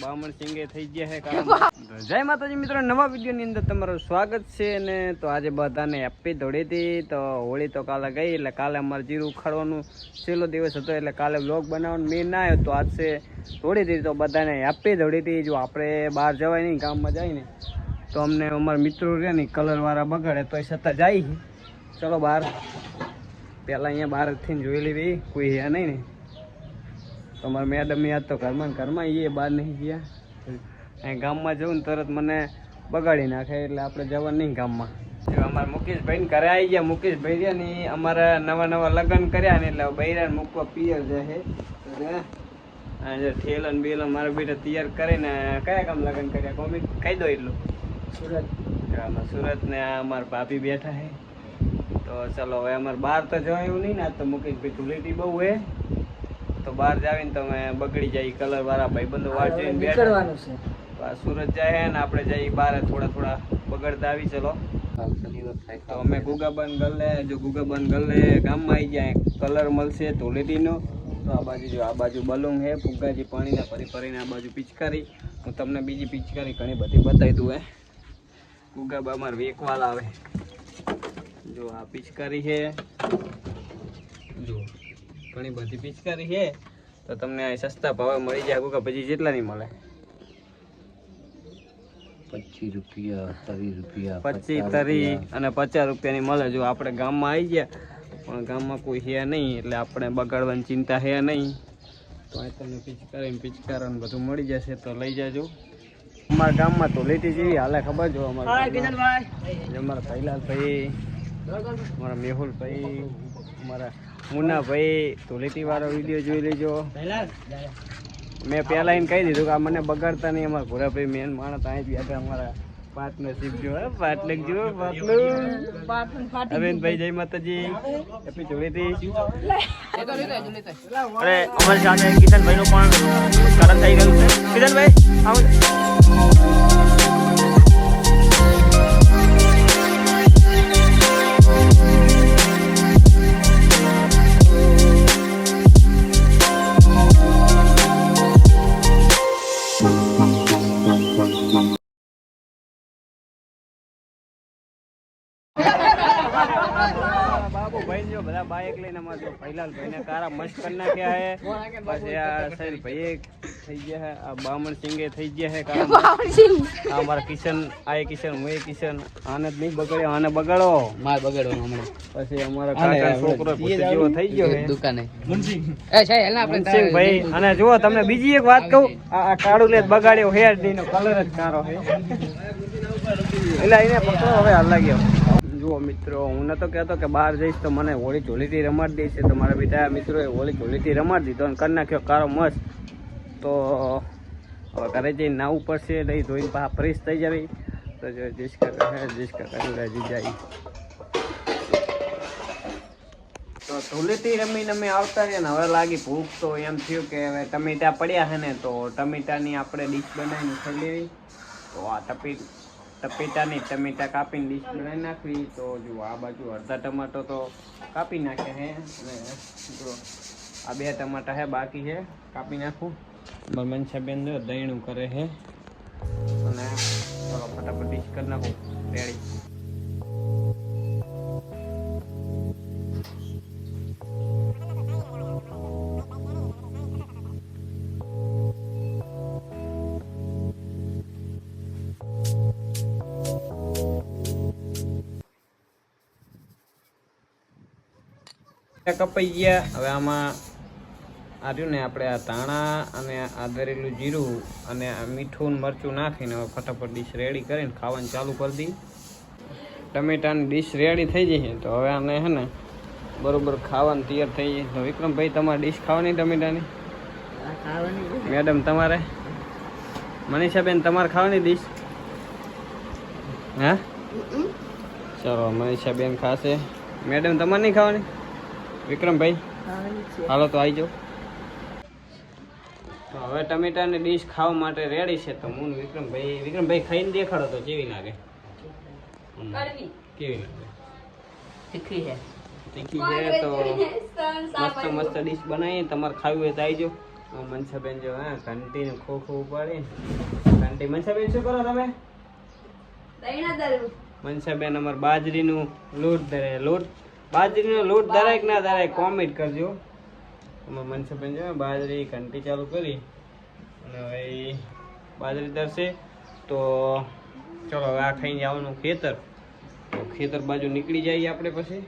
બામણ સિંગે થઈ ગયા છે જય માતાજી મિત્રો, નવા વીડિયો ની અંદર તમારું સ્વાગત છે ને તો આજે બધાને હેપી હતી તો હોળી તો કાલે ગઈ, એટલે કાલે અમારે જીરું ઉખાડવાનું છેલ્લો દિવસ હતો, એટલે કાલે વ્લોગ બનાવવાનું મેં ના આવ્યો, તો આજ છે હતી તો બધાને હેપી હતી જો આપણે બહાર જવાય નહીં, ગામમાં જાય ને તો અમને અમારા મિત્રો રહે ને કલર વાળા બગાડે તો એ છતાં જાય. ચલો બહાર પહેલાં અહીંયા બહારથી જોઈ લેવી, કોઈ હે નહીં ને તો અમારા મેડમ યાદ તો ઘરમાં ઘરમાં એ બહાર નહીં ગયા. અહીં ગામમાં જવું ને તરત મને બગાડી નાખે એટલે આપણે જવા નહીં ગામમાં. અમારે અમારા મુકેશભાઈ ઘરે આવી ગયા. મુકેશભાઈ રહ્યા ને અમારા નવા નવા લગ્ન કર્યા ને એટલે બૈરા મૂકવા પિયર જશે છે. આ જે ઠેલન બેલન મારા બેટા તૈયાર કરીને કયા કામ લગ્ન કર્યા? કોમી કહી દો એટલું. સુરત. આમાં સુરત ને અમારા ભાભી બેઠા છે. તો ચલો હવે અમારે બહાર તો જવાય એવું નહીં ને. આજ તો મુકેશભાઈ ધૂળેટી બહુ હે તો બહાર જાવીને તમે બગડી જાય કલર વાળા ભાઈબંધો વાટ જોઈને તો આ સુરત જાય હે ને આપણે જઈએ બહાર થોડા થોડા બગડતા આવી ચલો. તો અમે ગુગાબન ગલ્લે જો ગુગાબન ગલ્લે ગામમાં આવી જાય કલર મળશે ધૂળેટીનો. તો આ બાજુ જો આ બાજુ બલૂંગ હે ફુગ્ગાજી પાણીના ફરી ફરીને આ બાજુ પિચકારી. હું તમને બીજી પિચકારી ઘણી બધી બતાવી દઉં હે. ગુગાબા અમારે વેકવાલ આવે. જો આ પિચકારી છે જો. ઘણી બધી પિચકારી છે. તો તમને આ સસ્તા ભાવે મળી જાય કે પછી જેટલાની મળે. પચીસ રૂપિયા ત્રીસ રૂપિયા પચીસ તરી અને પચાસ રૂપિયાની મળે. જો આપણે ગામમાં આવી ગયા પણ ગામમાં કોઈ છે નહીં એટલે આપણે બગાડવાની ચિંતા હે નહીં. તો આ તમને પિચકારી પિચકાર ને બધું મળી જશે તો લઈ જાજો. અમારા ગામમાં તો લીટી જેવી હાલે ખબર જો અમારા ગામમાં. ભાઈ અમારા ભૈલાલભાઈ અમારા મેહુલભાઈ અમારા મુન્નાભાઈ ધૂળેટી વાળો વીડિયો જોઈ લેજો. મેં પહેલા એને કહી દીધું કે આ મને બગાડતા નહીં અમારા ભૂરાભાઈ મેન માણસ અહીં જ બેઠા અમારા પાર્ટનરશીપ જો પાટલેક જો પાટલું અરવિંદભાઈ જય માતાજી. હેપી ધૂળેટી. અરે અમારી સાથે કિશનભાઈ નું પણ કારણ થઈ ગયું છે. કિશનભાઈ આવો. ભાઈ બાઇક લઈને અમારે જો ભૈલાલભાઈ ને કારા મસ્ત કરી નાખ્યા હે. પછી આ સાહેબ ભાઈ થઈ ગયા હે આ બામણ સિંગે થઈ ગયા હે કારા. આ અમારા કિશન આ એ કિશન હું એ કિશન. આને જ નહીં બગાડ્યો આને બગાડો માર બગાડો હમણાં. પછી અમારા કાકા છોકરો ભૂત જેવો થઈ ગયો હે. દુકાને. એ છે હેલ ને આપણે મનસિંહભાઈ અને જુઓ તમને બીજી એક વાત કહું. આ કાળુ લે બગાડ્યો હેર નો કલર જ કારો હે. એટલે એને પકડો હવે હાલ લાગ્યો. જુઓ મિત્રો હું નતો કહેતો કે બહાર જઈશ તો મને હોળી ચોલીથી રમાડી દઈશ તો મારા બેટા મિત્રોએ હોળી ચોલીથી રમાડી દીધો અને કરી નાખ્યો કારો મસ્ત તો હવે ઘરે જઈને નાવું પડશે, નહીં ધોઈને પાછા ફ્રેશ થઈ જવી. તો જો જીશ કાકા જીશ કાકા જાય. તો ધૂળેટી રમીને અમે આવતા રહ્યા ને હવે લાગી ભૂખ તો એમ થયું કે હવે ટમેટા પડ્યા છે ને, તો ટમેટાની આપણે ડીશ બનાવીને ખાઈ લેવી. તો આ ટપી ટપેટાની ટમેટા કાપીને ડીશ બનાવી નાખવી. તો જો આ બાજુ અડધા ટમાટો તો કાપી નાખ્યા હે. અને જો આ બે ટમાટા હે, બાકી છે કાપી નાખું. મનસાબેન જો દહીણું કરે છે અને ફટાફટ ડીશ કરી નાખું. કપાઈ ગયા. હવે આમાં આ રહ્યું ને આપણે આ ધાણા અને આ દરેલું જીરું અને આ મીઠું મરચું નાખીને હવે ફટાફટ ડીશ રેડી કરીને ખાવાનું ચાલુ કરી દઈ ટમેટાની ડીશ રેડી થઈ જઈએ તો હવે આને હે ને બરોબર ખાવાનું તૈયાર થઈ જાય તો વિક્રમભાઈ તમારે ડીશ ખાવાની ટમેટાની? મેડમ તમારે? મનીષાબેન તમારે ખાવાની ડીશ હા? ચલો મનીષાબેન ખાશે. મેડમ તમારે નહીં ખાવાની? વિક્રમભાઈ હાલો તો આવી જાઓ. તો હવે ટમેટાની ડીશ ખાવા માટે રેડી છે તો હું વિક્રમભાઈ વિક્રમભાઈ ખાઈને દેખાડો તો કેવી લાગે? કેવી લાગે? તીખી છે. તીખી છે તો મસ્ત મસ્ત ડીશ બનાવીએ. તમારે ખાવી હોય તો આવી જાઓ. મનસાબેન જો હા ઘંટીને ખોખું ઉપાડીને. ઘંટી મનસાબેન શું કરો તમે? મનસાબેન અમારે બાજરીનું લોટ ધરે લોટ બાજરીનો લોટ દરેક ના દરેક કોમેન્ટ કરજો. અમાર મનસાબેન જો બાજરી ઘંટી ચાલુ કરી અને હવે બાજરી દરશે તો ચલો હવે આ ખાઈને આવવાનું ખેતર. તો ખેતર બાજુ નીકળી જઈએ આપણે પછી.